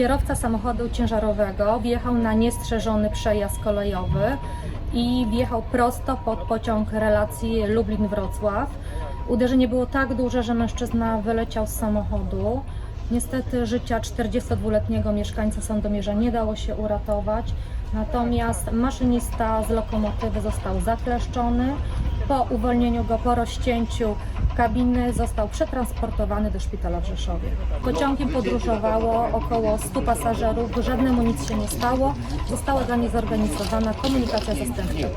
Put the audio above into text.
Kierowca samochodu ciężarowego wjechał na niestrzeżony przejazd kolejowy i wjechał prosto pod pociąg relacji Lublin-Wrocław. Uderzenie było tak duże, że mężczyzna wyleciał z samochodu. Niestety życia 42-letniego mieszkańca Sandomierza nie dało się uratować, natomiast maszynista z lokomotywy został zakleszczony. Po uwolnieniu go po rozcięciu kabiny został przetransportowany do szpitala w Rzeszowie. Pociągiem podróżowało około 100 pasażerów, żadnemu nic się nie stało. Została dla nich zorganizowana komunikacja zastępcza.